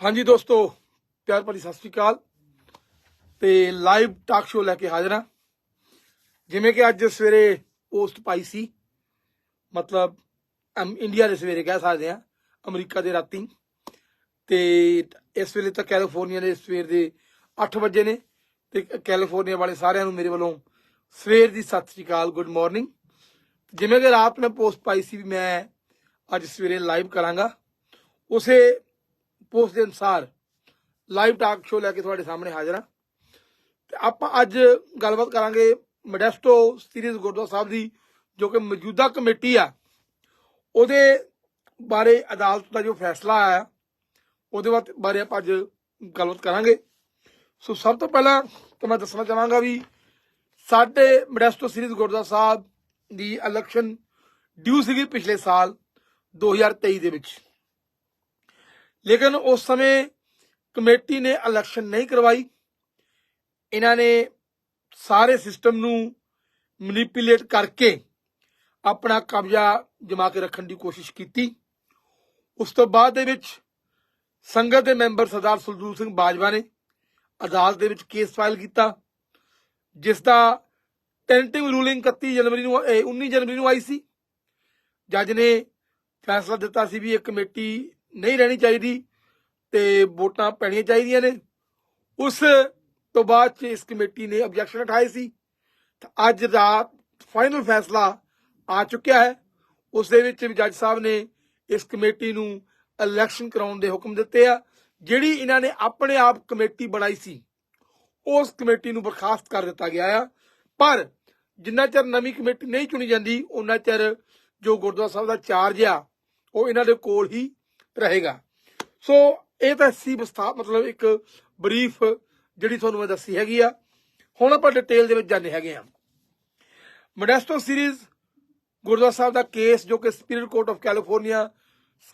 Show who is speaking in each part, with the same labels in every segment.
Speaker 1: ਹਾਂਜੀ ਦੋਸਤੋ, ਪਿਆਰ ਭਰੀ ਸਤਿ ਸ਼੍ਰੀ ਅਕਾਲ। ਤੇ ਲਾਈਵ ਟਾਕ ਸ਼ੋਅ ਲੈ ਕੇ ਹਾਜ਼ਰ ਹਾਂ। ਜਿਵੇਂ ਕਿ ਅੱਜ ਸਵੇਰੇ ਪੋਸਟ ਪਾਈ ਸੀ, ਮਤਲਬ ਇੰਡੀਆ ਦੇ ਸਵੇਰੇ ਕਹਿ ਸਕਦੇ ਆ ਅਮਰੀਕਾ ਦੇ ਰਾਤੀ। ਤੇ ਇਸ ਵੇਲੇ ਤਾਂ ਕੈਲੀਫੋਰਨੀਆ ਦੇ ਸਵੇਰ ਦੇ 8 ਵਜੇ ਨੇ ਤੇ ਕੈਲੀਫੋਰਨੀਆ ਵਾਲੇ ਸਾਰਿਆਂ ਨੂੰ ਮੇਰੇ ਵੱਲੋਂ ਸਵੇਰ ਦੀ ਸਤਿ ਸ਼੍ਰੀ ਅਕਾਲ ਗੁੱਡ ਮਾਰਨਿੰਗ ਜਿਵੇਂ ਕਿ ਰਾਤ ਨੇ ਪੋਸਟ ਪਾਈ ਸੀ ਵੀ ਮੈਂ ਅੱਜ ਸਵੇਰੇ ਲਾਈਵ ਕਰਾਂਗਾ, ਉਸੇ ਪੋਸਟ ਦੇ ਅਨੁਸਾਰ ਲਾਈਵ ਟਾਕ ਸ਼ੋਅ ਲੈ ਕੇ ਤੁਹਾਡੇ ਸਾਹਮਣੇ ਹਾਜ਼ਰ ਹਾਂ। ਤੇ ਆਪਾਂ ਅੱਜ ਗੱਲਬਾਤ ਕਰਾਂਗੇ ਮੋਡੈਸਟੋ ਸੀਰੀਜ਼ ਗੁਰਦੁਆਰਾ ਸਾਹਿਬ ਦੀ, ਜੋ ਕਿ ਮੌਜੂਦਾ ਕਮੇਟੀ ਆ। ਉਹਦੇ ਬਾਰੇ ਅਦਾਲਤ ਦਾ ਜੋ ਫੈਸਲਾ ਆਇਆ, ਉਹਦੇ ਬਾਰੇ- ਬਾਰੇ ਆਪਾਂ ਅੱਜ ਗੱਲਬਾਤ ਕਰਾਂਗੇ। ਸੋ ਸਭ ਤੋਂ ਪਹਿਲਾਂ ਤਾਂ ਮੈਂ ਦੱਸਣਾ ਚਾਹਾਂਗਾ ਵੀ ਸਾਡੇ ਮੋਡੈਸਟੋ ਸੀਰੀਜ਼ ਗੁਰਦੁਆਰਾ ਸਾਹਿਬ ਦੀ ਇਲੈਕਸ਼ਨ ਡਿਊ ਸੀਗੀ ਪਿਛਲੇ ਸਾਲ 2023 ਦੇ ਵਿੱਚ। ਲੇਕਿਨ ਉਸ ਸਮੇਂ ਕਮੇਟੀ ਨੇ ਇਲੈਕਸ਼ਨ ਨਹੀਂ ਕਰਵਾਈ। ਇਹਨਾਂ ਨੇ ਸਾਰੇ ਸਿਸਟਮ ਨੂੰ ਮੈਨੀਪੂਲੇਟ ਕਰਕੇ ਆਪਣਾ ਕਬਜ਼ਾ ਜਮਾ ਕੇ ਰੱਖਣ ਦੀ ਕੋਸ਼ਿਸ਼ ਕੀਤੀ। ਉਸ ਤੋਂ ਬਾਅਦ ਦੇ ਵਿੱਚ ਸੰਗਤ ਦੇ ਮੈਂਬਰ ਸਰਦਾਰ ਸੁਲਦੂਰ ਸਿੰਘ ਬਾਜਵਾ ਨੇ ਅਦਾਲਤ ਦੇ ਵਿੱਚ ਕੇਸ ਫਾਈਲ ਕੀਤਾ, ਜਿਸ ਦਾ ਟੈਂਟਿੰਗ ਰੂਲਿੰਗ 31 ਜਨਵਰੀ ਨੂੰ, ਇਹ 19 ਜਨਵਰੀ ਨੂੰ ਆਈ ਸੀ। ਜੱਜ ਨੇ ਫੈਸਲਾ ਦਿੱਤਾ ਸੀ ਵੀ ਇਹ ਕਮੇਟੀ ਨਹੀਂ ਰਹਿਣੀ ਚਾਹੀਦੀ ਤੇ ਵੋਟਾਂ ਪੈਣੀਆਂ ਚਾਹੀਦੀਆਂ ਨੇ। ਉਸ ਤੋਂ ਬਾਅਦ ਚ ਇਸ ਕਮੇਟੀ ਨੇ ਆਬਜੈਕਸ਼ਨ ਉਠਾਏ ਸੀ। ਅੱਜ ਦਾ ਫਾਈਨਲ ਫੈਸਲਾ ਆ ਚੁੱਕਿਆ ਹੈ। ਉਸ ਦੇ ਵਿੱਚ ਵੀ ਜੱਜ ਸਾਹਿਬ ਨੇ ਇਸ ਕਮੇਟੀ ਨੂੰ ਇਲੈਕਸ਼ਨ ਕਰਾਉਣ ਦੇ ਹੁਕਮ ਦਿੱਤੇ ਆ। ਜਿਹੜੀ ਇਹਨਾਂ ਨੇ ਆਪਣੇ ਆਪ ਕਮੇਟੀ ਬਣਾਈ ਸੀ, ਉਸ ਕਮੇਟੀ ਨੂੰ ਬਰਖਾਸਤ ਕਰ ਦਿੱਤਾ ਗਿਆ ਆ। ਪਰ ਜਿੰਨਾ ਚਿਰ ਨਵੀਂ ਕਮੇਟੀ ਨਹੀਂ ਚੁਣੀ ਜਾਂਦੀ ਉਹਨਾਂ ਚਿਰ ਜੋ ਗੁਰਦੁਆਰਾ ਸਾਹਿਬ ਦਾ ਚਾਰਜ ਆ, ਉਹ ਇਹਨਾਂ ਦੇ ਕੋਲ ਹੀ ਰਹੇਗਾ। ਸੋ ਇਹ ਤਾਂ ਸੀ ਵਿਸਥਾ, ਮਤਲਬ ਇੱਕ ਬਰੀਫ ਜਿਹੜੀ ਤੁਹਾਨੂੰ ਮੈਂ ਦੱਸੀ ਹੈਗੀ ਆ। ਹੁਣ ਆਪਾਂ ਡਿਟੇਲ ਦੇ ਵਿੱਚ ਜਾਣੇ ਹੈਗੇ ਆ। ਮੋਡੈਸਟੋ ਸੀਰੀਜ਼ ਗੁਰਦੁਆਰਾ ਸਾਹਿਬ ਦਾ ਕੇਸ ਜੋ ਕਿ superior court of California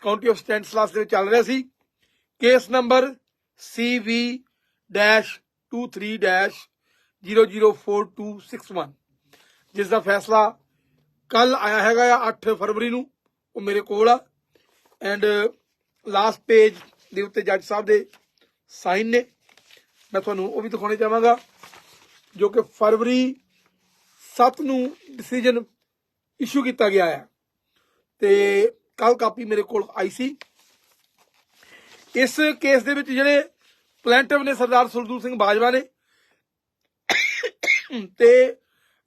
Speaker 1: county of Stanislaus ਦੇ ਵਿੱਚ ਚੱਲ ਰਿਹਾ ਸੀ। ਕੇਸ ਨੰਬਰ CV-23-004261 ਜਿਸ ਦਾ ਫੈਸਲਾ ਕੱਲ ਆਇਆ ਹੈਗਾ ਆ 8 ਫਰਵਰੀ ਨੂੰ। ਉਹ ਮੇਰੇ ਕੋਲ ਆ। ਐਂਡ ਲਾਸਟ ਪੇਜ ਦੇ ਉੱਤੇ ਜੱਜ ਸਾਹਿਬ ਦੇ ਸਾਈਨ ਨੇ। ਮੈਂ ਤੁਹਾਨੂੰ ਉਹ ਵੀ ਦਿਖਾਉਣੇ ਚਾਹਾਂਗਾ, ਜੋ ਕਿ ਫਰਵਰੀ 7 ਨੂੰ ਡਿਸੀਜਨ ਇਸ਼ੂ ਕੀਤਾ ਗਿਆ ਹੈ। ਤੇ ਕੱਲ ਕਾਪੀ ਮੇਰੇ ਕੋਲ ਆਈ ਸੀ। ਇਸ ਕੇਸ ਦੇ ਵਿੱਚ ਜਿਹੜੇ ਪਲੈਂਟਿਵ ਨੇ ਸਰਦਾਰ ਸੁਲਦੂਰ ਸਿੰਘ ਬਾਜਵਾ ਨੇ ਤੇ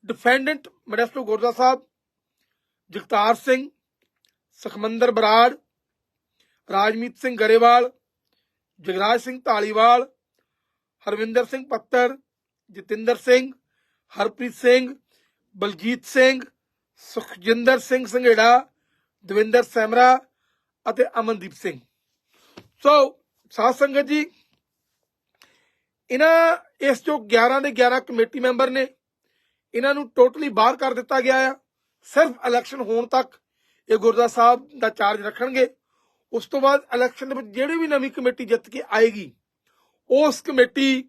Speaker 1: ਡਿਫੈਂਡੈਂਟ ਮੋਡੈਸਟੋ ਗੁਰਦਾ ਸਾਹਿਬ, ਜਗਤਾਰ ਸਿੰਘ, ਸੁਖਮੰਦਰ ਬਰਾੜ ਰਾਜਮੀਤ ਸਿੰਘ ਗਰੇਵਾਲ, ਜਗਰਾਜ ਸਿੰਘ ਢਾਲੀਵਾਲ ਹਰਵਿੰਦਰ ਸਿੰਘ ਪੱਤਰ, ਜਤਿੰਦਰ ਸਿੰਘ, ਹਰਪ੍ਰੀਤ ਸਿੰਘ, ਬਲਜੀਤ ਸਿੰਘ, ਸੁਖਜਿੰਦਰ ਸਿੰਘ ਸੰਘੇੜਾ, ਦਵਿੰਦਰ ਸੈਮਰਾ ਅਤੇ ਅਮਨਦੀਪ ਸਿੰਘ। ਸੋ ਸਾਧ ਸੰਗਤ ਜੀ, ਇਹਨਾਂ ਇਸ ਜੋ 11 ਦੇ 11 ਕਮੇਟੀ ਮੈਂਬਰ ਨੇ, ਇਹਨਾਂ ਨੂੰ ਟੋਟਲੀ ਬਾਹਰ ਕਰ ਦਿੱਤਾ ਗਿਆ ਆ। ਸਿਰਫ ਇਲੈਕਸ਼ਨ ਹੋਣ ਤੱਕ ਇਹ ਗੁਰਦੁਆਰਾ ਸਾਹਿਬ ਦਾ ਚਾਰਜ ਰੱਖਣਗੇ। ਉਸ ਤੋਂ ਬਾਅਦ ਇਲੈਕਸ਼ਨ ਦੇ ਵਿੱਚ ਜਿਹੜੀ ਵੀ ਨਵੀਂ ਕਮੇਟੀ ਜਿੱਤ ਕੇ ਆਏਗੀ, ਉਸ ਕਮੇਟੀ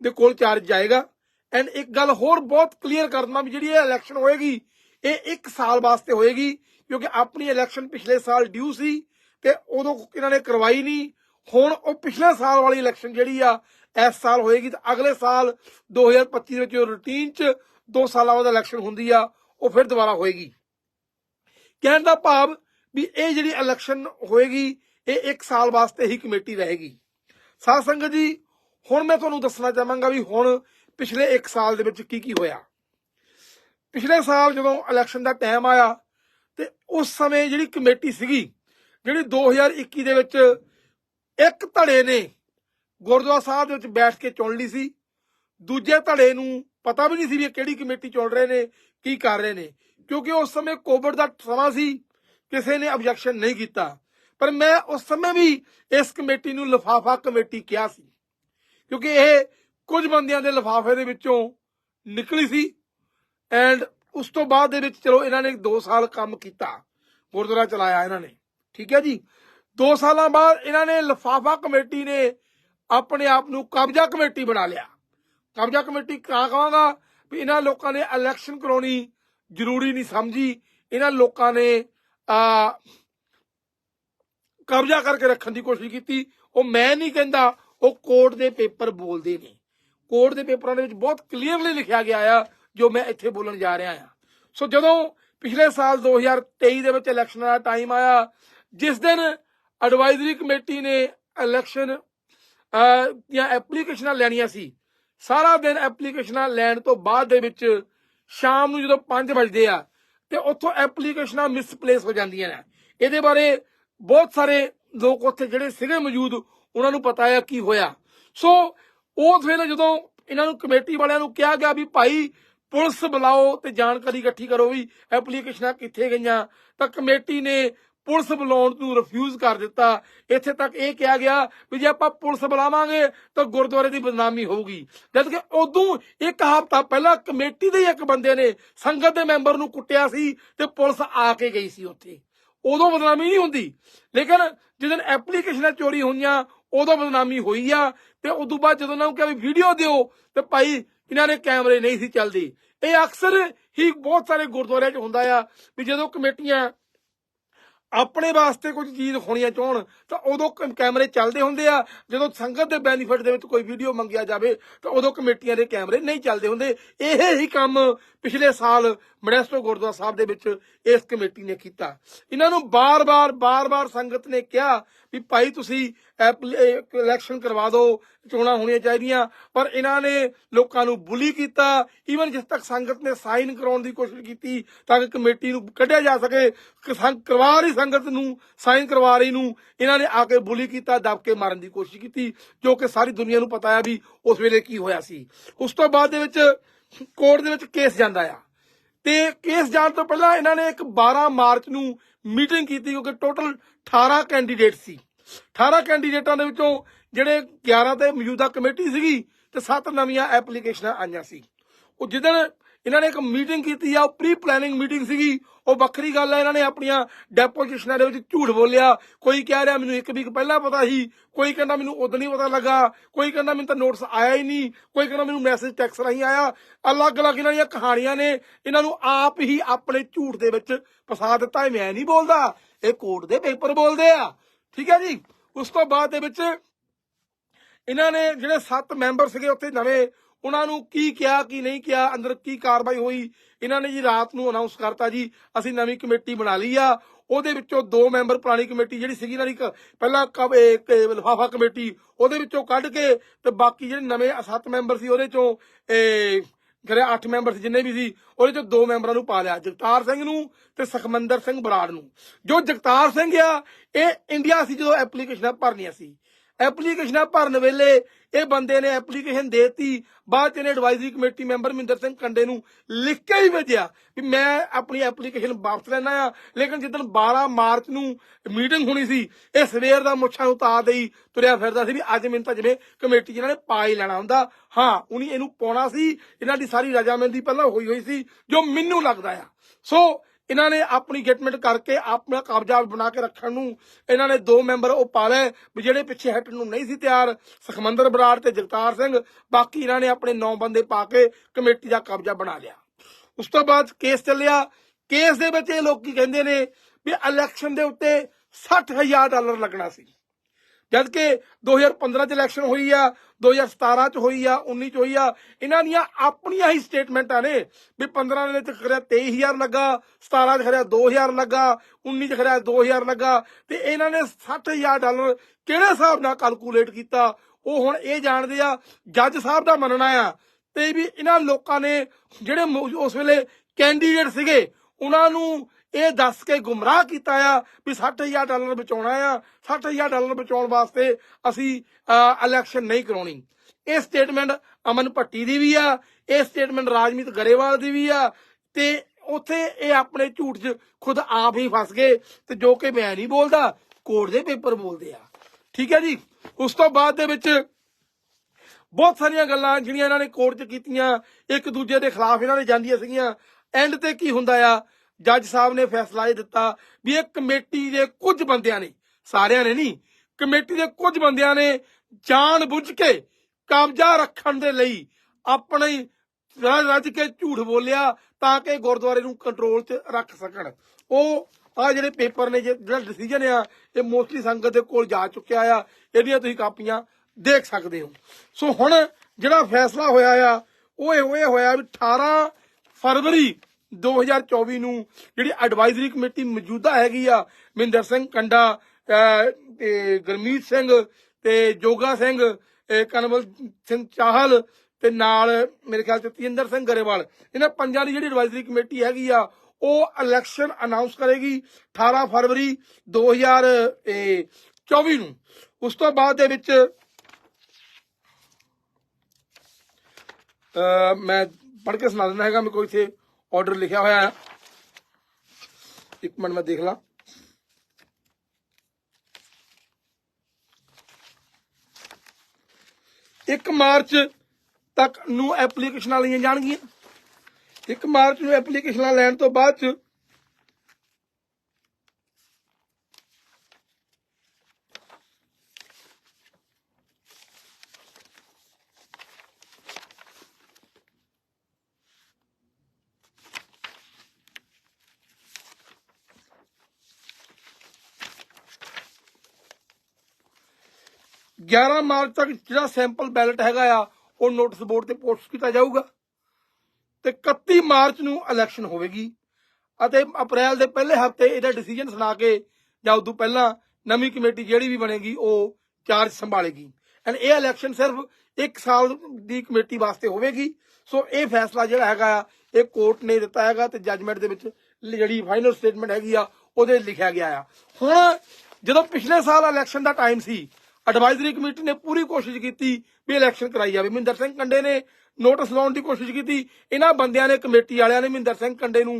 Speaker 1: ਦੇ ਕੋਲ ਚਾਰਜ ਜਾਏਗਾ। ਐਂਡ ਇੱਕ ਗੱਲ ਹੋਰ ਬਹੁਤ ਕਲੀਅਰ ਕਰ ਦਵਾਂ ਵੀ ਜਿਹੜੀ ਇਹ ਇਲੈਕਸ਼ਨ ਹੋਏਗੀ, ਇਹ 1 ਸਾਲ ਵਾਸਤੇ ਹੋਏਗੀ, ਕਿਉਂਕਿ ਆਪਣੀ ਇਲੈਕਸ਼ਨ ਪਿਛਲੇ ਸਾਲ ਡਿਊ ਸੀ ਤੇ ਉਦੋਂ ਇਹਨਾਂ ਨੇ ਕਰਵਾਈ ਨਹੀਂ। ਹੁਣ ਉਹ ਪਿਛਲੇ ਸਾਲ ਵਾਲੀ ਇਲੈਕਸ਼ਨ ਜਿਹੜੀ ਆ, ਇਸ ਸਾਲ ਹੋਏਗੀ ਤਾਂ ਅਗਲੇ ਸਾਲ 2025 ਦੇ ਵਿੱਚ ਰੂਟੀਨ 'ਚ 2 ਸਾਲਾਂ ਬਾਅਦ ਇਲੈਕਸ਼ਨ ਹੁੰਦੀ ਆ, ਉਹ ਫਿਰ ਦੁਬਾਰਾ ਹੋਏਗੀ। ਕਹਿਣ ਦਾ ਭਾਵ ਵੀ ਇਹ ਜਿਹੜੀ ਇਲੈਕਸ਼ਨ ਹੋਏਗੀ, ਇਹ 1 ਸਾਲ ਵਾਸਤੇ ਹੀ ਕਮੇਟੀ ਰਹੇਗੀ। ਸਾਧ ਸੰਗਤ ਜੀ, ਹੁਣ ਮੈਂ ਤੁਹਾਨੂੰ ਦੱਸਣਾ ਚਾਹਾਂਗਾ ਵੀ ਹੁਣ ਪਿਛਲੇ 1 ਸਾਲ ਦੇ ਵਿੱਚ ਕੀ ਕੀ ਹੋਇਆ। ਪਿਛਲੇ ਸਾਲ ਜਦੋਂ ਇਲੈਕਸ਼ਨ ਦਾ ਟਾਈਮ ਆਇਆ, ਤੇ ਉਸ ਸਮੇਂ ਜਿਹੜੀ ਕਮੇਟੀ ਸੀਗੀ, ਜਿਹੜੀ 2021 ਦੇ ਵਿੱਚ ਇੱਕ ਧੜੇ ਨੇ ਗੁਰਦੁਆਰਾ ਸਾਹਿਬ ਦੇ ਵਿੱਚ ਬੈਠ ਕੇ ਚੁਣ ਲਈ ਸੀ। ਦੂਜੇ ਧੜੇ ਨੂੰ ਪਤਾ ਵੀ ਨਹੀਂ ਸੀ ਵੀ ਕਿਹੜੀ ਕਮੇਟੀ ਚੁਣ ਰਹੇ ਨੇ, ਕੀ ਕਰ ਰਹੇ ਨੇ। ਕਿਉਂਕਿ ਉਸ ਸਮੇਂ ਕੋਵਿਡ ਦਾ ਸਮਾਂ ਸੀ ਕਿਸੇ ਨੇ ਆਬਜੈਕਸ਼ਨ ਨਹੀਂ ਕੀਤਾ। ਪਰ ਮੈਂ ਉਸ ਸਮੇਂ ਵੀ ਇਸ ਕਮੇਟੀ ਨੂੰ ਲਫਾਫਾ ਕਮੇਟੀ ਕਿਹਾ ਸੀ। ਕਿਉਂਕਿ ਇਹ ਕੁਝ ਬੰਦਿਆਂ ਦੇ ਲਫਾਫੇ ਦੇ ਵਿੱਚੋਂ ਨਿਕਲੀ ਸੀ। ਐਂਡ ਉਸ ਤੋਂ ਬਾਅਦ ਦੇ ਵਿੱਚ ਚਲੋ ਇਹਨਾਂ ਨੇ 2 ਸਾਲ ਕੰਮ ਕੀਤਾ। ਗੁਰਦੁਆਰਾ ਚਲਾਇਆ ਇਹਨਾਂ ਨੇ। ਠੀਕ ਹੈ ਜੀ? 2 ਸਾਲਾਂ ਬਾਅਦ ਇਹਨਾਂ ਨੇ ਲਫਾਫਾ ਕਮੇਟੀ ਨੇ ਆਪਣੇ ਆਪ ਨੂੰ ਕਬਜ਼ਾ ਕਮੇਟੀ ਬਣਾ ਲਿਆ। ਕਬਜ਼ਾ ਕਮੇਟੀ ਕਾ ਕਹਾਂਗਾ ਵੀ ਇਹਨਾਂ ਲੋਕਾਂ ਨੇ ਇਲੈਕਸ਼ਨ ਕਰਾਉਣੀ ਜ਼ਰੂਰੀ ਨਹੀਂ ਸਮਝੀ। ਇਹਨਾਂ ਲੋਕਾਂ ਨੇ ਆ, ਕਬਜ਼ਾ ਕਰਕੇ ਰੱਖਣ ਦੀ ਕੋਸ਼ਿਸ਼ ਕੀਤੀ। ਉਹ ਮੈਂ ਨਹੀਂ ਕਹਿੰਦਾ, ਉਹ ਕੋਰਟ ਦੇ ਪੇਪਰ ਬੋਲਦੇ ਨੇ। ਕੋਰਟ ਦੇ ਪੇਪਰਾਂ ਦੇ ਵਿੱਚ ਬਹੁਤ ਕਲੀਅਰਲੀ ਲਿਖਿਆ ਗਿਆ ਆ, ਜੋ ਮੈਂ ਇੱਥੇ ਬੋਲਣ ਜਾ ਰਿਹਾ ਆ। ਸੋ ਜਦੋਂ ਪਿਛਲੇ ਸਾਲ 2023 ਦੇ ਵਿੱਚ ਇਲੈਕਸ਼ਨ ਦਾ ਟਾਈਮ ਆਇਆ, ਜਿਸ ਦਿਨ ਐਡਵਾਈਜ਼ਰੀ ਕਮੇਟੀ ਨੇ ਇਲੈਕਸ਼ਨ ਦੀਆਂ ਐਪਲੀਕੇਸ਼ਨਾਂ ਲੈਣੀਆਂ ਸੀ, ਸਾਰਾ ਦਿਨ ਐਪਲੀਕੇਸ਼ਨਾਂ ਲੈਣ ਤੋਂ ਬਾਅਦ ਦੇ ਵਿੱਚ ਸ਼ਾਮ ਨੂੰ ਜਦੋਂ 5 ਵਜਦੇ ਆ ਤੇ ਉੱਥੋਂ ਐਪਲੀਕੇਸ਼ਨਾਂ ਮਿਸਪਲੇਸ ਹੋ ਜਾਂਦੀਆਂ ਨੇ। ਇਹਦੇ ਬਾਰੇ ਬਹੁਤ ਸਾਰੇ ਲੋਕ ਉੱਥੇ ਜਿਹੜੇ ਸੀਗੇ ਮੌਜੂਦ, ਉਹਨਾਂ ਨੂੰ ਪਤਾ ਹੈ ਕੀ ਹੋਇਆ। ਸੋ ਉਸ ਵੇਲੇ ਜਦੋਂ ਇਹਨਾਂ ਨੂੰ ਕਮੇਟੀ ਵਾਲਿਆਂ ਨੂੰ ਕਿਹਾ ਗਿਆ ਵੀ ਭਾਈ ਪੁਲਿਸ ਬੁਲਾਓ ਤੇ ਜਾਣਕਾਰੀ ਇਕੱਠੀ ਕਰੋ ਵੀ ਐਪਲੀਕੇਸ਼ਨਾਂ ਕਿੱਥੇ ਗਈਆਂ, ਤਾਂ ਕਮੇਟੀ ਨੇ ਪੁਲਿਸ ਬੁਲਾਉਣ ਨੂੰ ਰਿਫਿਊਜ਼ ਕਰ ਦਿੱਤਾ। ਇੱਥੇ ਤੱਕ ਇਹ ਕਿਹਾ ਗਿਆ ਵੀ ਜੇ ਆਪਾਂ ਪੁਲਿਸ ਬੁਲਾਵਾਂਗੇ ਤਾਂ ਗੁਰਦੁਆਰੇ ਦੀ ਬਦਨਾਮੀ ਹੋਊਗੀ। ਜਦ ਕਿ ਉਦੋਂ ਇੱਕ ਹਫ਼ਤਾ ਪਹਿਲਾਂ ਕਮੇਟੀ ਦੇ ਇੱਕ ਬੰਦੇ ਨੇ ਸੰਗਤ ਦੇ ਮੈਂਬਰ ਨੂੰ ਕੁੱਟਿਆ ਸੀ ਤੇ ਪੁਲਿਸ ਆ ਕੇ ਗਈ ਸੀ ਉੱਥੇ। ਉਦੋਂ ਬਦਨਾਮੀ ਨਹੀਂ ਹੁੰਦੀ। ਲੇਕਿਨ ਜਦੋਂ ਐਪਲੀਕੇਸ਼ਨਾਂ ਚੋਰੀ ਹੋਈਆਂ, ਉਦੋਂ ਬਦਨਾਮੀ ਹੋਈ ਆ ਤੇ ਉਦੋਂ ਬਾਅਦ ਜਦੋਂ ਉਹਨਾਂ ਨੂੰ ਕਿਹਾ ਵੀ ਵੀਡੀਓ ਦਿਓ ਤੇ ਭਾਈ ਇਹਨਾਂ ਦੇ ਕੈਮਰੇ ਨਹੀਂ ਸੀ ਚੱਲਦੇ। ਇਹ ਅਕਸਰ ਹੀ ਬਹੁਤ ਸਾਰੇ ਗੁਰਦੁਆਰਿਆਂ 'ਚ ਹੁੰਦਾ ਆ ਵੀ ਜਦੋਂ ਕਮੇਟੀਆਂ ਆਪਣੇ ਵਾਸਤੇ ਕੁਝ ਚੀਜ਼ ਹੋਣੀਆਂ ਚਾਹਣ, ਤਾਂ ਉਦੋਂ ਕ- ਕੈਮਰੇ ਚੱਲਦੇ ਹੁੰਦੇ ਆ। ਜਦੋਂ ਸੰਗਤ ਦੇ ਬੈਨੀਫਿਟ ਦੇ ਵਿੱਚ ਕੋਈ ਵੀਡੀਓ ਮੰਗਿਆ ਜਾਵੇ, ਤਾਂ ਉਦੋਂ ਕਮੇਟੀਆਂ ਦੇ ਕੈਮਰੇ ਨਹੀਂ ਚੱਲਦੇ ਹੁੰਦੇ। ਇਹ ਹੀ ਕੰਮ ਪਿਛਲੇ ਸਾਲ ਮੜੈਸਟੋ ਗੁਰਦੁਆਰਾ ਸਾਹਿਬ ਦੇ ਵਿੱਚ ਇਸ ਕਮੇਟੀ ਨੇ ਕੀਤਾ। ਇਹਨਾਂ ਨੂੰ ਬਾਰ-ਬਾਰ ਬਾਰ-ਬਾਰ ਸੰਗਤ ਨੇ ਕਿਹਾ ਵੀ ਭਾਈ ਤੁਸੀਂ ਇਲੈਕਸ਼ਨ ਕਰਵਾ ਦਿਓ ਚੋਣਾਂ ਹੋਣੀਆਂ ਚਾਹੀਦੀਆਂ। ਪਰ ਇਹਨਾਂ ਨੇ ਲੋਕਾਂ ਨੂੰ ਬੁਲੀ ਕੀਤਾ ਈਵਨ ਜਿਸ ਤੱਕ ਸੰਗਤ ਨੇ ਸਾਈਨ ਕਰਾਉਣ ਦੀ ਕੋਸ਼ਿਸ਼ ਕੀਤੀ, ਤਾਂ ਕਿ ਕਮੇਟੀ ਨੂੰ ਕੱਢਿਆ ਜਾ ਸਕੇ। ਕਰਵਾ ਰਹੀ ਸੰਗਤ ਨੂੰ ਸਾਈਨ ਕਰਵਾ ਰਹੀ ਨੂੰ, ਇਹਨਾਂ ਨੇ ਆ ਕੇ ਬੁਲੀ ਕੀਤਾ, ਦਬ ਕੇ ਮਾਰਨ ਦੀ ਕੋਸ਼ਿਸ਼ ਕੀਤੀ, ਜੋ ਕਿ ਸਾਰੀ ਦੁਨੀਆ ਨੂੰ ਪਤਾ ਆ ਵੀ ਉਸ ਵੇਲੇ ਕੀ ਹੋਇਆ ਸੀ। ਉਸ ਤੋਂ ਬਾਅਦ ਦੇ ਵਿੱਚ ਕੋਰਟ ਦੇ ਵਿੱਚ ਕੇਸ ਜਾਂਦਾ ਆ। ਤੇ ਕੇਸ ਜਾਣ ਤੋਂ ਪਹਿਲਾਂ ਇਹਨਾਂ ਨੇ ਇੱਕ 12 ਮਾਰਚ ਨੂੰ ਮੀਟਿੰਗ ਕੀਤੀ, ਕਿਉਂਕਿ ਟੋਟਲ 18 ਕੈਂਡੀਡੇਟ ਸੀ। 18 ਕੈਂਡੀਡੇਟਾਂ ਦੇ ਵਿੱਚੋਂ ਜਿਹੜੇ 11 ਤੇ ਮੌਜੂਦਾ ਕਮੇਟੀ ਸੀਗੀ ਤੇ 7 ਨਵੀਆਂ ਐਪਲੀਕੇਸ਼ਨਾਂ ਆਈਆਂ ਸੀ। ਉਹ ਜਿੱਦਣ ਇਹਨਾਂ ਨੇ ਇੱਕ ਮੀਟਿੰਗ ਕੀਤੀ ਆ, ਉਹ ਪ੍ਰੀ ਪਲੈਨਿੰਗ ਮੀਟਿੰਗ ਸੀਗੀ। ਉਹ ਵੱਖਰੀ ਗੱਲ ਹੈ ਇਹਨਾਂ ਨੇ ਆਪਣੀਆਂ ਡੈਪੋਜੀਸ਼ਨਾਂ ਦੇ ਵਿੱਚ ਝੂਠ ਬੋਲਿਆ। ਕੋਈ ਕਹਿ ਰਿਹਾ, ਮੈਨੂੰ ਇੱਕ ਵੀਕ ਪਹਿਲਾਂ ਪਤਾ ਸੀ। ਕੋਈ ਕਹਿੰਦਾ, ਮੈਨੂੰ ਉਦੋਂ ਨਹੀਂ ਪਤਾ ਲੱਗਾ। ਕੋਈ ਕਹਿੰਦਾ, ਮੈਨੂੰ ਤਾਂ ਨੋਟਿਸ ਆਇਆ ਹੀ ਨਹੀਂ। ਕੋਈ ਕਹਿੰਦਾ, ਮੈਨੂੰ ਮੈਸੇਜ ਟੈਕਸ ਰਾਹੀਂ ਆਇਆ। ਅਲੱਗ-ਅਲੱਗ ਇਹਨਾਂ ਦੀਆਂ ਕਹਾਣੀਆਂ ਨੇ। ਇਹਨਾਂ ਨੂੰ ਆਪ ਹੀ ਆਪਣੇ ਝੂਠ ਦੇ ਵਿੱਚ ਫਸਾ ਦਿੱਤਾ। ਮੈਂ ਨਹੀਂ ਬੋਲਦਾ। ਇਹ ਕੋਰਟ ਦੇ ਪੇਪਰ ਬੋਲਦੇ ਆ। ਠੀਕ ਹੈ ਜੀ? ਉਸ ਤੋਂ ਬਾਅਦ ਦੇ ਵਿੱਚ ਇਹਨਾਂ ਨੇ ਜਿਹੜੇ ਸੱਤ ਮੈਂਬਰ ਸੀਗੇ ਉੱਥੇ ਨਵੇਂ, ਉਹਨਾਂ ਨੂੰ ਕੀ ਕਿਹਾ, ਕੀ ਨਹੀਂ ਕਿਹਾ, ਅੰਦਰ ਕੀ ਕਾਰਵਾਈ ਹੋਈ, ਇਹਨਾਂ ਨੇ ਜੀ ਰਾਤ ਨੂੰ ਅਨਾਉਂਸ ਕਰਤਾ ਜੀ, ਅਸੀਂ ਨਵੀਂ ਕਮੇਟੀ ਬਣਾ ਲਈ ਆ। ਉਹਦੇ ਵਿੱਚੋਂ ਦੋ ਮੈਂਬਰ ਪੁਰਾਣੀ ਕਮੇਟੀ ਜਿਹੜੀ ਸੀਗੀ ਇਹਨਾਂ ਦੀ, ਇੱਕ ਪਹਿਲਾਂ ਕਬ ਲਿਫਾਫਾ ਕਮੇਟੀ, ਉਹਦੇ ਵਿੱਚੋਂ ਕੱਢ ਕੇ ਤੇ ਬਾਕੀ ਜਿਹੜੇ ਨਵੇਂ ਸੱਤ ਮੈਂਬਰ ਸੀ ਉਹਦੇ ਚੋਂ ਇਹ ਜਿਹੜੇ 8 ਮੈਂਬਰ ਸੀ, ਜਿੰਨੇ ਵੀ ਸੀ, ਉਹਦੇ ਚੋਂ ਦੋ ਮੈਂਬਰਾਂ ਨੂੰ ਪਾ ਲਿਆ, ਜਗਤਾਰ ਸਿੰਘ ਨੂੰ ਤੇ ਸੁਖਮੰਦਰ ਸਿੰਘ ਬਰਾੜ ਨੂੰ। ਜੋ ਜਗਤਾਰ ਸਿੰਘ ਆ, ਇਹ ਇੰਡੀਆ ਸੀ ਜਦੋਂ ਐਪਲੀਕੇਸ਼ਨਾਂ ਭਰਨੀਆਂ ਸੀ। ਐਪਲੀਕੇਸ਼ਨਾਂ ਭਰਨ ਵੇਲੇ ਇਹ ਬੰਦੇ ਨੇ ਐਪਲੀਕੇਸ਼ਨ ਦੇਤੀ। ਬਾਅਦ ਚ ਇਹਨੇ advisory committee member Mahinder Singh Kande ਨੂੰ ਲਿਖ ਕੇ ਹੀ ਭੇਜਿਆ ਵੀ ਮੈਂ ਆਪਣੀ ਐਪਲੀਕੇਸ਼ਨ ਵਾਪਸ ਲੈਣਾ ਆ ਲੇਕਿਨ ਜਿੱਦਣ 12 ਮਾਰਚ ਨੂੰ ਮੀਟਿੰਗ ਹੋਣੀ ਸੀ, ਇਹ ਸਵੇਰ ਦਾ ਮੁੱਛਾਂ ਨੂੰ ਉਤਾਰ ਦੇਈ ਤੁਰਿਆ ਫਿਰਦਾ ਸੀ ਵੀ ਅੱਜ ਮੈਨੂੰ ਤਾਂ ਜਿਵੇਂ ਕਮੇਟੀ ਜਿਹਨਾਂ ਨੇ ਪਾ ਹੀ ਲੈਣਾ ਹੁੰਦਾ। ਹਾਂ, ਉਹਨੀ ਇਹਨੂੰ ਪਾਉਣਾ ਸੀ। ਇਹਨਾਂ ਦੀ ਸਾਰੀ ਰਜਾਮੰਦੀ ਪਹਿਲਾਂ ਹੋਈ ਹੋਈ ਸੀ, ਜੋ ਮੈਨੂੰ ਲੱਗਦਾ ਆ। ਸੋ ਇਹਨਾਂ ਨੇ ਆਪਣੀ ਗੇਟਮੈਂਟ ਕਰਕੇ ਆਪਣਾ ਕਬਜ਼ਾ ਬਣਾ ਕੇ ਰੱਖਣ ਨੂੰ ਇਹਨਾਂ ਨੇ ਦੋ ਮੈਂਬਰ ਉਹ ਪਾ ਲਏ ਵੀ ਜਿਹੜੇ ਪਿੱਛੇ ਹਟਣ ਨੂੰ ਨਹੀਂ ਸੀ ਤਿਆਰ, ਸੁਖਮੰਦਰ ਬਰਾੜ ਤੇ ਜਗਤਾਰ ਸਿੰਘ, ਬਾਕੀ ਇਹਨਾਂ ਨੇ ਆਪਣੇ ਨੌ ਬੰਦੇ ਪਾ ਕੇ ਕਮੇਟੀ ਦਾ ਕਬਜ਼ਾ ਬਣਾ ਲਿਆ। ਉਸ ਤੋਂ ਬਾਅਦ ਕੇਸ ਚੱਲਿਆ। ਕੇਸ ਦੇ ਵਿੱਚ ਇਹ ਲੋਕ ਕੀ ਕਹਿੰਦੇ ਨੇ ਵੀ ਇਲੈਕਸ਼ਨ ਦੇ ਉੱਤੇ 60000 ਡਾਲਰ ਲੱਗਣਾ ਸੀ। ਜਦ ਕਿ 2015 ਚ ਇਲੈਕਸ਼ਨ ਹੋਈ ਆ 2017 ਚ ਹੋਈ ਆ 19 ਚ ਹੋਈ ਆ, ਇਹਨਾਂ ਦੀਆਂ ਆਪਣੀਆਂ ਹੀ ਸਟੇਟਮੈਂਟਾਂ ਨੇ ਵੀ 15 ਦੇ ਵਿੱਚ ਖਰਿਆ 23000 ਲੱਗਾ 17 ਚ ਖਰਿਆ 2000 ਲੱਗਾ 19 ਚ ਖਰਿਆ 2000 ਲੱਗਾ, ਤੇ ਇਹਨਾਂ ਨੇ 60000 ਡਾਲਰ ਕਿਹੜੇ ਹਿਸਾਬ ਨਾਲ ਕੈਲਕੂਲੇਟ ਕੀਤਾ? ਉਹ ਹੁਣ ਇਹ ਜਾਣਦੇ ਆ, ਜੱਜ ਸਾਹਿਬ ਦਾ ਮੰਨਣਾ ਆ, ਤੇ ਵੀ ਇਹਨਾਂ ਲੋਕਾਂ ਨੇ ਜਿਹੜੇ ਉਸ ਵੇਲੇ ਕੈਂਡੀਡੇਟ ਸੀਗੇ, ਉਹਨਾਂ ਨੂੰ ਇਹ ਦੱਸ ਕੇ ਗੁੰਮਰਾਹ ਕੀਤਾ ਆ ਵੀ 60000 ਡਾਲਰ ਬਚਾਉਣਾ ਆ 60000 ਡਾਲਰ ਬਚਾਉਣ ਵਾਸਤੇ ਅਸੀਂ ਇਲੈਕਸ਼ਨ ਨਹੀਂ ਕਰਾਉਣੀ। ਇਹ ਸਟੇਟਮੈਂਟ ਅਮਨ ਭੱਟੀ ਦੀ ਵੀ ਆ, ਇਹ ਸਟੇਟਮੈਂਟ ਰਾਜਮੀਤ ਗਰੇਵਾਲ ਦੀ ਵੀ ਆ, ਤੇ ਉੱਥੇ ਇਹ ਆਪਣੇ ਝੂਠ 'ਚ ਖੁਦ ਆਪ ਹੀ ਫਸ ਗਏ, ਤੇ ਜੋ ਕਿ ਮੈਂ ਨਹੀਂ ਬੋਲਦਾ, ਕੋਰਟ ਦੇ ਪੇਪਰ ਬੋਲਦੇ ਆ। ਠੀਕ ਹੈ ਜੀ? ਉਸ ਤੋਂ ਬਾਅਦ ਦੇ ਵਿੱਚ ਬਹੁਤ ਸਾਰੀਆਂ ਗੱਲਾਂ ਜਿਹੜੀਆਂ ਇਹਨਾਂ ਨੇ ਕੋਰਟ 'ਚ ਕੀਤੀਆਂ, ਇੱਕ ਦੂਜੇ ਦੇ ਖਿਲਾਫ ਇਹਨਾਂ ਨੇ ਜਾਂਦੀਆਂ ਸੀਗੀਆਂ। ਐਂਡ ਤੇ ਕੀ ਹੁੰਦਾ ਆ? ਜੱਜ ਸਾਹਿਬ ਨੇ ਫੈਸਲਾ ਇਹ ਦਿੱਤਾ ਵੀ ਇਹ ਕਮੇਟੀ ਦੇ ਕੁਝ ਬੰਦਿਆਂ ਨੇ, ਸਾਰਿਆਂ ਨੇ ਨਹੀਂ, ਕਮੇਟੀ ਦੇ ਕੁਝ ਬੰਦਿਆਂ ਨੇ ਜਾਣ ਬੁੱਝ ਕੇ ਕਬਜ਼ਾ ਰੱਖਣ ਦੇ ਲਈ ਆਪਣੇ ਰੱਜ ਕੇ ਝੂਠ ਬੋਲਿਆ ਤਾਂ ਕਿ ਗੁਰਦੁਆਰੇ ਨੂੰ ਕੰਟਰੋਲ 'ਚ ਰੱਖ ਸਕਣ। ਉਹ ਆ ਜਿਹੜੇ ਪੇਪਰ ਨੇ ਜਿਹੜਾ ਡਿਸੀਜਨ ਆ, ਇਹ ਮੋਸਟਲੀ ਸੰਗਤ ਦੇ ਕੋਲ ਜਾ ਚੁੱਕਿਆ ਆ, ਇਹਦੀਆਂ ਤੁਸੀਂ ਕਾਪੀਆਂ ਦੇਖ ਸਕਦੇ ਹੋ। ਸੋ ਹੁਣ ਜਿਹੜਾ ਫੈਸਲਾ ਹੋਇਆ ਆ, ਉਹ ਇਹ ਇਹ ਹੋਇਆ ਵੀ 18 ਫਰਵਰੀ 2024 ਨੂੰ ਜਿਹੜੀ ਐਡਵਾਈਜ਼ਰੀ ਕਮੇਟੀ ਮੌਜੂਦਾ ਹੈਗੀ ਆ ਮਹਿੰਦਰ ਸਿੰਘ ਕੰਡਾ ਅਹ, ਤੇ ਗੁਰਮੀਤ ਸਿੰਘ ਤੇ ਜੋਗਾ ਸਿੰਘ ਇਹ ਕਨਵਲ ਸਿੰਘ ਚਾਹਲ ਤੇ ਨਾਲ ਮੇਰੇ ਖਿਆਲ ਚ ਤੇਂਦਰ ਸਿੰਘ ਗਰੇਵਾਲ। ਇਹਨਾਂ ਪੰਜਾਂ ਦੀ ਜਿਹੜੀ ਐਡਵਾਈਜ਼ਰੀ ਕਮੇਟੀ ਹੈਗੀ ਆ ਉਹ ਇਲੈਕਸ਼ਨ ਅਨਾਉਂਸ ਕਰੇਗੀ 18 ਫਰਵਰੀ 2024 ਨੂੰ। ਉਸ ਤੋਂ ਬਾਅਦ ਦੇ ਵਿੱਚ ਮੈਂ ਪੜ੍ਹ ਕੇ ਸੁਣਾ ਦਿੰਦਾ ਹੈਗਾ ਮੇਰੇ ਕੋਲ ਇੱਥੇ। ਆਰਡਰ ਲਿਖਿਆ ਹੋਇਆ ਹੈ। ਇੱਕ ਮਿੰਟ ਮੈਂ ਦੇਖ ਲਾਂ। ਇੱਕ ਮਾਰਚ ਤੱਕ ਨੂੰ ਐਪਲੀਕੇਸ਼ਨਾਂ ਲਈਆਂ ਜਾਣਗੀਆਂ। ਇੱਕ ਮਾਰਚ ਨੂੰ ਐਪਲੀਕੇਸ਼ਨਾਂ ਲੈਣ ਤੋਂ ਬਾਅਦ ਚ ਗਿਆਰਾਂ ਮਾਰਚ ਤੱਕ ਜਿਹੜਾ ਸੈਂਪਲ ਬੈਲਟ ਹੈਗਾ ਆ, ਉਹ ਨੋਟਿਸ ਬੋਰਡ ਤੇ ਪੋਸਟ ਕੀਤਾ ਜਾਊਗਾ। ਤੇ 31 ਮਾਰਚ ਨੂੰ ਇਲੈਕਸ਼ਨ ਹੋਵੇਗੀ ਅਤੇ ਅਪ੍ਰੈਲ ਦੇ ਪਹਿਲੇ ਹਫ਼ਤੇ ਇਹਦਾ ਡਿਸੀਜਨ ਸੁਣਾ ਕੇ ਜਾਂ ਉਦੋਂ ਪਹਿਲਾਂ ਨਵੀਂ ਕਮੇਟੀ ਜਿਹੜੀ ਵੀ ਬਣੇਗੀ, ਉਹ ਚਾਰਜ ਸੰਭਾਲੇਗੀ। ਐਂਡ ਇਹ ਇਲੈਕਸ਼ਨ ਸਿਰਫ 1 ਸਾਲ ਦੀ ਕਮੇਟੀ ਵਾਸਤੇ ਹੋਵੇਗੀ। ਸੋ ਇਹ ਫੈਸਲਾ ਜਿਹੜਾ ਹੈਗਾ ਆ, ਇਹ ਕੋਰਟ ਨੇ ਦਿੱਤਾ ਹੈਗਾ ਤੇ ਜੱਜਮੈਂਟ ਦੇ ਵਿੱਚ ਜਿਹੜੀ ਫਾਈਨਲ ਸਟੇਟਮੈਂਟ ਹੈਗੀ ਆ, ਉਹਦੇ ਲਿਖਿਆ ਗਿਆ ਆ। ਹੁਣ ਜਦੋਂ ਪਿਛਲੇ ਸਾਲ ਇਲੈਕਸ਼ਨ ਦਾ ਟਾਈਮ ਸੀ ਐਡਵਾਈਜ਼ਰੀ ਕਮੇਟੀ ਨੇ ਪੂਰੀ ਕੋਸ਼ਿਸ਼ ਕੀਤੀ ਵੀ ਇਲੈਕਸ਼ਨ ਕਰਾਈ ਜਾਵੇ। ਮਹਿੰਦਰ ਸਿੰਘ ਕੰਡੇ ਨੇ ਨੋਟਿਸ ਲਾਉਣ ਦੀ ਕੋਸ਼ਿਸ਼ ਕੀਤੀ। ਇਹਨਾਂ ਬੰਦਿਆਂ ਨੇ, ਕਮੇਟੀ ਵਾਲਿਆਂ ਨੇ ਮਹਿੰਦਰ ਸਿੰਘ ਕੰਡੇ ਨੂੰ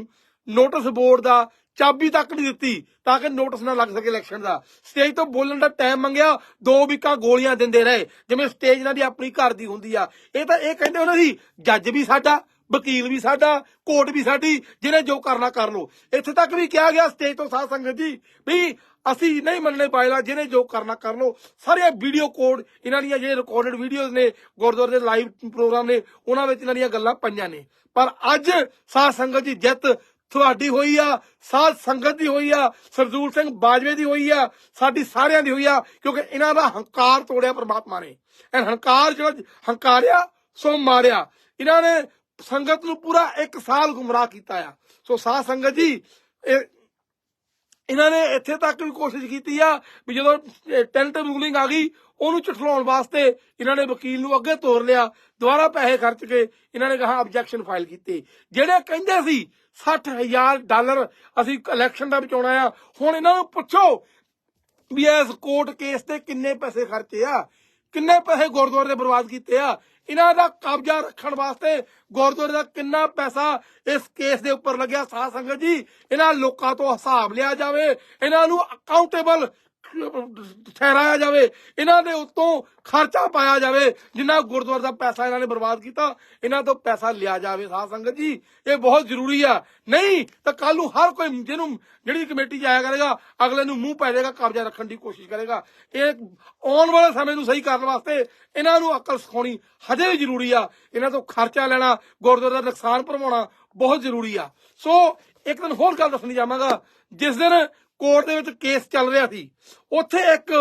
Speaker 1: ਨੋਟਿਸ ਬੋਰਡ ਦਾ ਚਾਬੀ ਤੱਕ ਨਹੀਂ ਦਿੱਤੀ ਤਾਂ ਕਿ ਨੋਟਿਸ ਨਾ ਲੱਗ ਸਕੇ ਇਲੈਕਸ਼ਨ ਦਾ। ਸਟੇਜ ਤੋਂ ਬੋਲਣ ਦਾ ਟਾਈਮ ਮੰਗਿਆ। ਦੋ ਵੀਕਾਂ ਗੋਲੀਆਂ ਦਿੰਦੇ ਰਹੇ। ਜਿਵੇਂ ਸਟੇਜ ਇਹਨਾਂ ਦੀ ਆਪਣੀ ਘਰ ਦੀ ਹੁੰਦੀ ਆ। ਇਹ ਤਾਂ ਇਹ ਕਹਿੰਦੇ ਉਹਨਾਂ ਦੀ, ਜੱਜ ਵੀ ਸਾਡਾ ਵਕੀਲ ਵੀ ਸਾਡਾ, ਕੋਰਟ ਵੀ ਸਾਡੀ, ਜਿਹਨੇ ਜੋ ਕਰਨਾ ਕਰ ਲੋ ਇੱਥੇ ਤੱਕ ਵੀ ਕਿਹਾ ਗਿਆ ਸਟੇਜ ਤੋਂ ਸਾਧ ਸੰਗਤ ਜੀ, ਵੀ ਅਸੀਂ ਨਹੀਂ ਮੰਨਣੇ ਪਾਏਗਾ ਜਿਹਨੇ ਜੋ ਕਰਨਾ ਕਰ ਲੋ ਸਾਰੇ ਵੀਡੀਓ ਕੋਡ ਇਹਨਾਂ ਦੀਆਂ ਜਿਹੜੇ ਰਿਕਾਰਡਡ ਵੀਡੀਓਜ਼ ਨੇ, ਗੁਰਦੁਆਰੇ ਦੇ ਲਾਈਵ ਪ੍ਰੋਗਰਾਮ ਨੇ, ਉਹਨਾਂ ਵਿੱਚ ਇਹਨਾਂ ਦੀਆਂ ਗੱਲਾਂ ਪਈਆਂ ਨੇ। ਪਰ ਅੱਜ ਸਾਧ ਸੰਗਤ ਜੀ ਜਿੱਤ ਤੁਹਾਡੀ ਹੋਈ ਆ, ਸਾਧ ਸੰਗਤ ਦੀ ਹੋਈ ਆ ਸਰਦੂਲ ਸਿੰਘ ਬਾਜਵੇ ਦੀ ਹੋਈ ਆ, ਸਾਡੀ ਸਾਰਿਆਂ ਦੀ ਹੋਈ ਆ, ਕਿਉਂਕਿ ਇਹਨਾਂ ਦਾ ਹੰਕਾਰ ਤੋੜਿਆ ਪ੍ਰਮਾਤਮਾ ਨੇ। ਇਹ ਹੰਕਾਰ ਜਿਹੜਾ ਹੰਕਾਰਿਆ, ਸੋ ਮਾਰਿਆ। ਇਹਨਾਂ ਨੇ ਸੰਗਤ ਨੂੰ ਪੂਰਾ 1 ਸਾਲ ਗੁੰਮਰਾਹ ਕੀਤਾ ਆ। ਸੋ ਸਾਧ ਸੰਗਤ ਜੀ ਇਹਨਾਂ ਨੇ ਇੱਥੇ ਤੱਕ ਵੀ ਕੋਸ਼ਿਸ਼ ਕੀਤੀ ਆ ਵੀ ਜਦੋਂ ਟੈਂਟਰ ਰੂਲਿੰਗ ਆ ਗਈ, ਉਹਨੂੰ ਝੁਠਲਾਉਣ ਵਾਸਤੇ ਇਹਨਾਂ ਨੇ ਵਕੀਲ ਨੂੰ ਅੱਗੇ ਤੋਰ ਲਿਆ, ਦੁਬਾਰਾ ਪੈਸੇ ਖਰਚ ਕੇ ਇਹਨਾਂ ਨੇ ਕਹਾ ਆਬਜੈਕਸ਼ਨ ਫਾਈਲ ਕੀਤੇ। ਜਿਹੜੇ ਕਹਿੰਦੇ ਸੀ 60000 ਡਾਲਰ ਅਸੀਂ ਇਲੈਕਸ਼ਨ ਦਾ ਬਚਾਉਣਾ ਆ, ਹੁਣ ਇਹਨਾਂ ਨੂੰ ਪੁੱਛੋ ਵੀ ਇਸ ਕੋਰਟ ਕੇਸ ਤੇ ਕਿੰਨੇ ਪੈਸੇ ਖਰਚੇ ਆ, ਕਿੰਨੇ ਪੈਸੇ ਗੁਰਦੁਆਰੇ ਦੇ ਬਰਬਾਦ ਕੀਤੇ ਆ ਇਹਨਾਂ ਦਾ ਕਬਜ਼ਾ ਰੱਖਣ ਵਾਸਤੇ ਗੁਰਦੁਆਰੇ ਦਾ ਕਿੰਨਾ ਪੈਸਾ ਇਸ ਕੇਸ ਦੇ ਉੱਪਰ ਲੱਗਿਆ ਸਾਧ ਸੰਗਤ ਜੀ, ਇਹਨਾਂ ਲੋਕਾਂ ਤੋਂ ਹਿਸਾਬ ਲਿਆ ਜਾਵੇ, ਇਹਨਾਂ ਨੂੰ ਅਕਾਊਂਟੇਬਲ ਠਹਿਰਾਇਆ ਜਾਵੇ, ਇਹਨਾਂ ਦੇ ਉੱਤੋਂ ਖਰਚਾ ਪਾਇਆ ਜਾਵੇ, ਜਿੰਨਾ ਗੁਰਦੁਆਰੇ ਦਾ ਪੈਸਾ ਇਹਨਾਂ ਨੇ ਬਰਬਾਦ ਕੀਤਾ, ਇਹਨਾਂ ਤੋਂ ਪੈਸਾ ਲਿਆ ਜਾਵੇ। ਸਾਧ ਸੰਗਤ ਜੀ, ਇਹ ਬਹੁਤ ਜ਼ਰੂਰੀ ਆ। ਨਹੀਂ, ਤਾਂ ਕੱਲ ਨੂੰ ਹਰ ਕੋਈ ਜਿਹਨੂੰ ਜਿਹੜੀ ਕਮੇਟੀ ਜਾਇਆ ਕਰੇਗਾ, ਅਗਲੇ ਨੂੰ ਮੂੰਹ ਪੈ ਜਾਏਗਾ, ਕਬਜ਼ਾ ਰੱਖਣ ਦੀ ਕੋਸ਼ਿਸ਼ ਕਰੇਗਾ। ਇਹ ਆਉਣ ਵਾਲੇ ਸਮੇਂ ਨੂੰ ਸਹੀ ਕਰਨ ਵਾਸਤੇ ਇਹਨਾਂ ਨੂੰ ਅਕਲ ਸਿਖਾਉਣੀ ਹਜੇ ਵੀ ਜ਼ਰੂਰੀ ਆ। ਇਹਨਾਂ ਤੋਂ ਖਰਚਾ ਲੈਣਾ, ਗੁਰਦੁਆਰੇ ਦਾ ਨੁਕਸਾਨ ਭਰਵਾਉਣਾ ਬਹੁਤ ਜ਼ਰੂਰੀ ਆ। ਸੋ, ਇੱਕ ਦਿਨ ਹੋਰ ਗੱਲ ਦੱਸਣੀ ਚਾਹਾਂਗਾ। ਜਿਸ ਦਿਨ ਕੋਰਟ ਦੇ ਵਿੱਚ ਕੇਸ ਚੱਲ ਰਿਹਾ ਸੀ। ਉੱਥੇ ਇੱਕ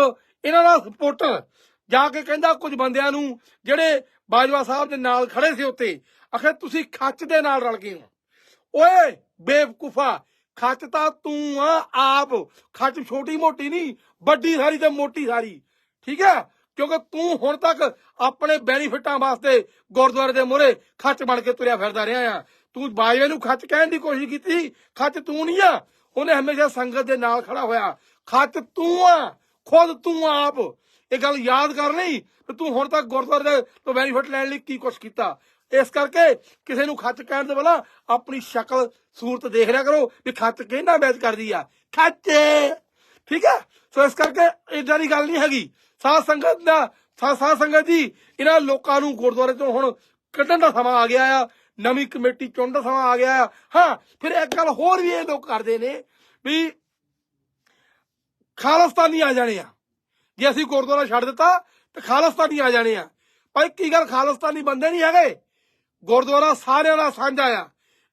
Speaker 1: ਇਹਨਾਂ ਦਾ ਸਪੋਰਟਰ ਜਾ ਕੇ ਕਹਿੰਦਾ ਕੁਝ ਬੰਦਿਆਂ ਨੂੰ ਜਿਹੜੇ ਬਾਜਵਾ ਸਾਹਿਬ ਦੇ ਨਾਲ ਖੜੇ ਸੀ ਉੱਤੇ ਆਖੇ ਤੁਸੀਂ ਖੱਚ ਦੇ ਨਾਲ ਰਲ ਗਏ ਹੋ। ਓਏ ਬੇਵਕੂਫਾ, ਖੱਚ ਤਾਂ ਤੂੰ ਆ, ਆਪ। ਖੱਚ ਛੋਟੀ ਮੋਟੀ ਨਹੀਂ, ਵੱਡੀ ਸਾਰੀ ਤੇ ਮੋਟੀ ਸਾਰੀ। ਠੀਕ ਹੈ? ਕਿਉਂਕਿ ਤੂੰ ਹੁਣ ਤੱਕ ਆਪਣੇ ਬੈਨੀਫਿਟਾਂ ਵਾਸਤੇ ਗੁਰਦੁਆਰੇ ਦੇ ਮੂਹਰੇ ਖੱਚ ਬਣ ਕੇ ਤੁਰਿਆ ਫਿਰਦਾ ਰਿਹਾ ਆ। ਤੂੰ ਬਾਜਵੇ ਨੂੰ ਖੱਚ ਕਹਿਣ ਦੀ ਕੋਸ਼ਿਸ਼ ਕੀਤੀ। ਖੱਚ ਤੂੰ ਨਹੀਂ ਆ। ਉਹਨੇ ਹਮੇਸ਼ਾ ਸੰਗਤ ਦੇ ਨਾਲ ਖੜਾ ਹੋਇਆ। ਖੱਚ ਤੂੰ ਆ, ਖੁਦ ਤੂੰ ਆਪ। ਇਹ ਗੱਲ ਯਾਦ ਕਰ ਲਈ ਕਿ ਤੂੰ ਹੁਣ ਤੱਕ ਗੁਰਦੁਆਰੇ ਤੋਂ ਬੈਨੀਫਿਟ ਲੈਣ ਲਈ ਕੀ ਕੁਛ ਕੀਤਾ। ਇਸ ਕਰਕੇ ਕਿਸੇ ਨੂੰ ਖੱਚ ਕਹਿਣ ਦੇ ਪਹਿਲਾਂ ਆਪਣੀ ਸ਼ਕਲ, ਸੂਰਤ ਦੇਖ ਲਿਆ ਕਰੋ ਵੀ ਖੱਚ ਕਿਹਨਾਂ ਮੈਚ ਕਰਦੀ ਆ। ਖੱਚ ਠੀਕ ਹੈ ਸੋ ਇਸ ਕਰਕੇ ਇਦਾਂ ਦੀ ਗੱਲ ਨਹੀਂ ਹੈਗੀ। ਸਾਧ ਸੰਗਤ ਦਾ ਸਾ- ਸਾਧ ਸੰਗਤ ਜੀ ਇਹਨਾਂ ਲੋਕਾਂ ਨੂੰ ਗੁਰਦੁਆਰੇ ਤੋਂ ਹੁਣ ਕੱਢਣ ਦਾ ਸਮਾਂ ਆ ਗਿਆ ਆ। ਨਵੀਂ ਕਮੇਟੀ ਚੁਣਨ ਦਾ ਸਮਾਂ ਆ ਗਿਆ ਹਾਂ, ਫਿਰ ਇੱਕ ਗੱਲ ਹੋਰ ਵੀ ਇਹ ਲੋਕ ਕਰਦੇ ਨੇ ਵੀ ਖਾਲਸਤਾਨੀ ਆ ਜਾਣੇ ਆ। ਜੇ ਅਸੀਂ ਗੁਰਦੁਆਰਾ ਛੱਡ ਦਿੱਤਾ, ਤੇ ਖਾਲਸਤਾਨੀ ਆ ਜਾਣੇ ਆ। ਭਾਈ, ਕੀ ਗੱਲ ਖਾਲਸਤਾਨੀ ਬੰਦੇ ਨਹੀਂ ਹੈਗੇ? ਗੁਰਦੁਆਰਾ ਸਾਰਿਆਂ ਦਾ ਸਾਂਝਾ ਆ।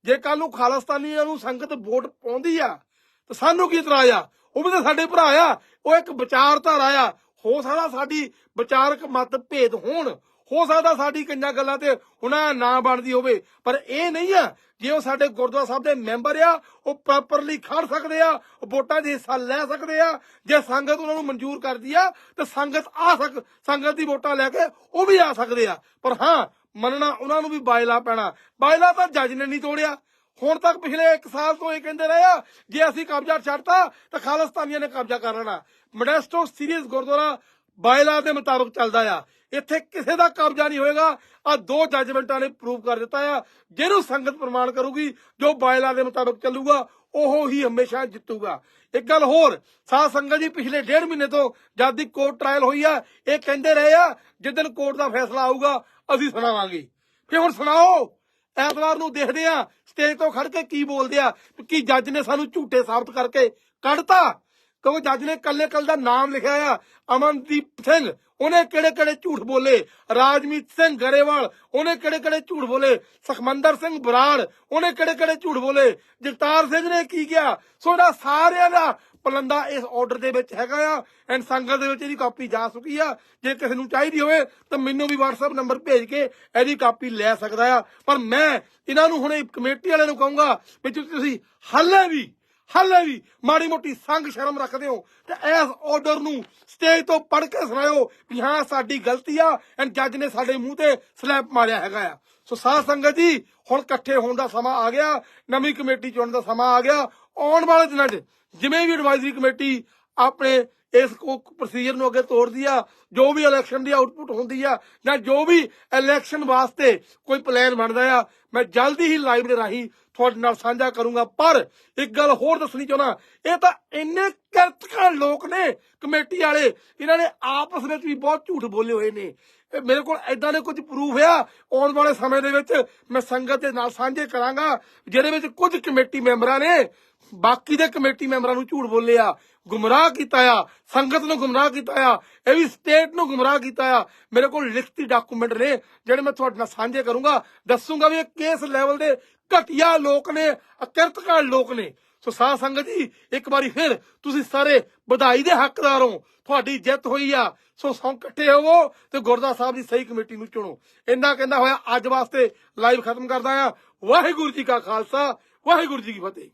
Speaker 1: ਜੇ ਕੱਲ ਨੂੰ ਖਾਲਸਤਾਨੀਆਂ ਨੂੰ ਸੰਗਤ ਵੋਟ ਪਾਉਂਦੀ ਆ, ਤਾਂ ਸਾਨੂੰ ਕੀ ਇਤਰਾਜ਼ ਆ? ਉਹ ਵੀ ਤਾਂ ਸਾਡੇ ਭਰਾ ਆ। ਉਹ ਇੱਕ ਵਿਚਾਰਧਾਰਾ ਆ। ਹੋ ਸਕਦਾ ਸਾਡੀ ਵਿਚਾਰਕ ਮਤ ਭੇਦ ਹੋਣ। ਹੋ ਸਕਦਾ ਸਾਡੀ ਕਈਆਂ ਗੱਲਾਂ ਤੇ ਉਹਨਾਂ ਨਾ ਬਣਦੀ ਹੋਵੇ, ਪਰ ਇਹ ਨਹੀਂ ਆ ਜੇ ਉਹ ਸਾਡੇ ਗੁਰਦੁਆਰਾ ਸਾਹਿਬ ਦੇ ਮੈਂਬਰ ਆ, ਉਹ ਪ੍ਰੋਪਰਲੀ ਖੜ ਸਕਦੇ ਆ, ਉਹ ਵੋਟਾਂ 'ਚ ਹਿੱਸਾ ਲੈ ਸਕਦੇ ਆ, ਜੇ ਸੰਗਤ ਉਹਨਾਂ ਨੂੰ ਮਨਜ਼ੂਰ ਕਰਦੀ ਆ, ਤੇ ਸੰਗਤ ਆ ਸਕ, ਸੰਗਤ ਦੀ ਵੋਟਾਂ ਲੈ ਕੇ ਉਹ ਵੀ ਆ ਸਕਦੇ ਆ। ਪਰ ਹਾਂ, ਮੰਨਣਾ ਉਹਨਾਂ ਨੂੰ ਵੀ ਬਾਇਲਾ ਪੈਣਾ। ਬਾਇਲਾ ਤਾਂ ਜੱਜ ਨੇ ਨਹੀਂ ਤੋੜਿਆ। ਹੁਣ ਤੱਕ ਪਿਛਲੇ 1 ਸਾਲ ਤੋਂ ਇਹ ਕਹਿੰਦੇ ਰਹੇ ਆ, ਜੇ ਅਸੀਂ ਕਬਜ਼ਾ ਛੱਡਤਾ, ਤਾਂ ਖਾਲਿਸਤਾਨੀਆਂ ਨੇ ਕਬਜ਼ਾ ਕਰ ਲੈਣਾ। ਮੋਡੈਸਟੋ ਸੀਰੀਅਸ ਗੁਰਦੁਆਰਾ ਬਾਇਲਾ ਦੇ ਮੁਤਾਬਕ ਚੱਲਦਾ ਆ। ਇੱਥੇ ਕਿਸੇ ਦਾ ਕਬਜ਼ਾ ਨਹੀਂ ਹੋਏਗਾ। ਆ ਦੋ ਜੱਜਮੈਂਟਾਂ ਨੇ ਪ੍ਰੂਵ ਕਰ ਦਿੱਤਾ ਆ। ਜਿਹਨੂੰ ਸੰਗਤ ਪ੍ਰਮਾਣ ਕਰੂਗੀ, ਜੋ ਬਾਇਲਾ ਦੇ ਮੁਤਾਬਕ ਚੱਲੂਗਾ, ਉਹ ਹੀ ਹਮੇਸ਼ਾ ਜਿੱਤੂਗਾ। ਇੱਕ ਗੱਲ ਹੋਰ, ਸਾਧ ਸੰਗਤ ਜੀ, ਪਿਛਲੇ ਡੇਢ ਮਹੀਨੇ ਤੋਂ ਜਦ ਦੀ ਕੋਰਟ ਟ੍ਰਾਇਲ ਹੋਈ ਆ, ਇਹ ਕਹਿੰਦੇ ਰਹੇ ਆ ਜਿੱਦਣ ਕੋਰਟ ਦਾ ਫੈਸਲਾ ਆਊਗਾ, ਅਸੀਂ ਸੁਣਾਵਾਂਗੇ। ਫਿਰ ਹੁਣ ਸੁਣਾਓ, ਐਤਵਾਰ ਨੂੰ ਦੇਖਦੇ ਆ ਸਟੇਜ ਤੋਂ ਖੜ ਕੇ ਕੀ ਬੋਲਦੇ ਆ, ਕਿ ਜੱਜ ਨੇ ਸਾਨੂੰ ਝੂਠੇ ਸਾਬਤ ਕਰਕੇ ਕੱਢਤਾ। ਕਿਉਂਕਿ ਜੱਜ ਨੇ ਕੱਲੇ ਕੱਲ ਦਾ ਨਾਮ ਲਿਖਿਆ ਆ, ਅਮਨਦੀਪ ਸਿੰਘ। ਉਹਨੇ ਕਿਹੜੇ ਕਿਹੜੇ ਝੂਠ ਬੋਲੇ? ਰਾਜਮੀਤ ਸਿੰਘ ਗਰੇਵਾਲ, ਉਹਨੇ ਕਿਹੜੇ ਕਿਹੜੇ ਝੂਠ ਬੋਲੇ? ਸਖਮੰਦਰ ਸਿੰਘ ਬਰਾੜ, ਉਹਨੇ ਕਿਹੜੇ ਕਿਹੜੇ ਝੂਠ ਬੋਲੇ? ਜਗਤਾਰ ਸਿੰਘ ਨੇ ਕੀ ਕਿਹਾ? ਸੋ ਇਹਦਾ ਸਾਰਿਆਂ ਦਾ ਪਲੰਦਾ ਇਸ ਆਰਡਰ ਦੇ ਵਿੱਚ ਹੈਗਾ ਆ ਐਂਡ ਸੰਗਤ ਦੇ ਵਿੱਚ ਇਹਦੀ ਕਾਪੀ ਜਾ ਚੁੱਕੀ ਆ। ਜੇ ਕਿਸੇ ਨੂੰ ਚਾਹੀਦੀ ਹੋਵੇ, ਤਾਂ ਮੈਨੂੰ ਵੀ WhatsApp ਨੰਬਰ ਭੇਜ ਕੇ ਇਹਦੀ ਕਾਪੀ ਲੈ ਸਕਦਾ ਆ। ਪਰ ਮੈਂ ਇਹਨਾਂ ਨੂੰ ਹੁਣੇ ਕਮੇਟੀ ਵਾਲਿਆਂ ਨੂੰ ਕਹੂੰਗਾ ਵੀ ਤੁਸੀਂ ਹਾਲੇ ਵੀ ਹਾਲੇ ਵੀ ਮਾੜੀ ਮੋਟੀ ਸੰਗ ਸ਼ਰਮ ਰੱਖਦੇ ਹੋ ਤੇ ਇਸ ਆਰਡਰ ਨੂੰ ਸਟੇਜ ਤੋਂ ਪੜ੍ਹ ਕੇ ਸੁਣਾਇਓ ਵੀ ਹਾਂ, ਸਾਡੀ ਗਲਤੀ ਆ ਐਂਡ ਜੱਜ ਨੇ ਸਾਡੇ ਮੂੰਹ ਤੇ ਸਲੈਪ ਮਾਰਿਆ ਹੈਗਾ ਆ। ਸੋ ਸਾਧ ਸੰਗਤ ਜੀ, ਹੁਣ ਇਕੱਠੇ ਹੋਣ ਦਾ ਸਮਾਂ ਆ ਗਿਆ, ਨਵੀਂ ਕਮੇਟੀ ਚੁਣਨ ਦਾ ਸਮਾਂ ਆ ਗਿਆ। ਆਉਣ ਵਾਲੇ ਦਿਨਾਂ 'ਚ ਜਿਵੇਂ ਵੀ ਐਡਵਾਈਜ਼ਰੀ ਕਮੇਟੀ ਆਪਣੇ ਇਸ ਪ੍ਰੋਸੀਜਰ ਨੂੰ ਅੱਗੇ ਤੋਰਦੀ ਆ, ਜੋ ਵੀ ਇਲੈਕਸ਼ਨ ਦੀ ਆਉਟਪੁੱਟ ਹੁੰਦੀ ਆ, ਜਾਂ ਜੋ ਵੀ ਇਲੈਕਸ਼ਨ ਵਾਸਤੇ ਕੋਈ ਪਲਾਨ ਬਣਦਾ ਆ, ਮੈਂ ਜਲਦੀ ਹੀ ਲਾਈਵ ਦੇ ਰਾਹੀਂ ਤੁਹਾਡੇ ਨਾਲ ਸਾਂਝਾ ਕਰੂੰਗਾ। ਪਰ ਇੱਕ ਗੱਲ ਹੋਰ ਦੱਸਣੀ ਚਾਹੁੰਦਾ, ਇਹ ਤਾਂ ਇੰਨੇ ਕਰਤਕਾਂ ਲੋਕ ਨੇ ਕਮੇਟੀ ਵਾਲੇ, ਇਹਨਾਂ ਨੇ ਆਪਸ ਵਿੱਚ ਵੀ ਬਹੁਤ ਝੂਠ ਬੋਲੇ ਹੋਏ ਨੇ। ਇਹ ਮੇਰੇ ਕੋਲ ਐਦਾਂ ਦੇ ਕੁਝ ਪ੍ਰੂਫ ਆ। ਆਉਣ ਵਾਲੇ ਸਮੇਂ ਦੇ ਵਿੱਚ ਮੈਂ ਸੰਗਤ ਦੇ ਨਾਲ ਸਾਂਝੇ ਕਰਾਂਗਾ, ਜਿਹਦੇ ਵਿੱਚ ਕੁਝ ਕਮੇਟੀ ਮੈਂਬਰਾਂ ਨੇ ਬਾਕੀ ਦੇ ਕਮੇਟੀ ਮੈਂਬਰਾਂ ਨੂੰ ਝੂਠ ਬੋਲਿਆ, ਗੁੰਮਰਾਹ ਕੀਤਾ ਆ, ਸੰਗਤ ਨੂੰ ਗੁੰਮਰਾਹ ਕੀਤਾ ਆ, ਇਹ ਵੀ ਸਟੇਟ ਨੂੰ ਗੁੰਮਰਾਹ ਕੀਤਾ ਆ। ਮੇਰੇ ਕੋਲ ਲਿਖਤੀ ਡਾਕੂਮੈਂਟ ਨੇ, ਜਿਹੜੇ ਮੈਂ ਤੁਹਾਡੇ ਨਾਲ ਸਾਂਝੇ ਕਰੂੰਗਾ। ਦੱਸੂਗਾ ਵੀ ਇਹ ਕਿਸ ਲੈਵਲ ਦੇ ਘਟੀਆ ਲੋਕ ਨੇ, ਅਕਿਰਤਕਾਰ ਲੋਕ ਨੇ। ਸੋ ਸਾਧ ਸੰਗਤ ਜੀ, ਇੱਕ ਵਾਰੀ ਫਿਰ ਤੁਸੀਂ ਸਾਰੇ ਵਧਾਈ ਦੇ ਹੱਕਦਾਰ ਹੋ। ਤੁਹਾਡੀ ਜਿੱਤ ਹੋਈ ਆ। ਸੋ ਸੌ ਇਕੱਠੇ ਹੋਵੋ ਤੇ ਗੁਰਦਾ ਸਾਹਿਬ ਦੀ ਸਹੀ ਕਮੇਟੀ ਨੂੰ ਚੁਣੋ। ਇੰਨਾ ਕਹਿੰਦਾ ਹੋਇਆ, ਅੱਜ ਵਾਸਤੇ ਲਾਈਵ ਖਤਮ ਕਰਦਾ ਆ। ਵਾਹਿਗੁਰੂ ਜੀ ਕਾ ਖਾਲਸਾ, ਵਾਹਿਗੁਰੂ ਜੀ ਕੀ ਫਤਿਹ।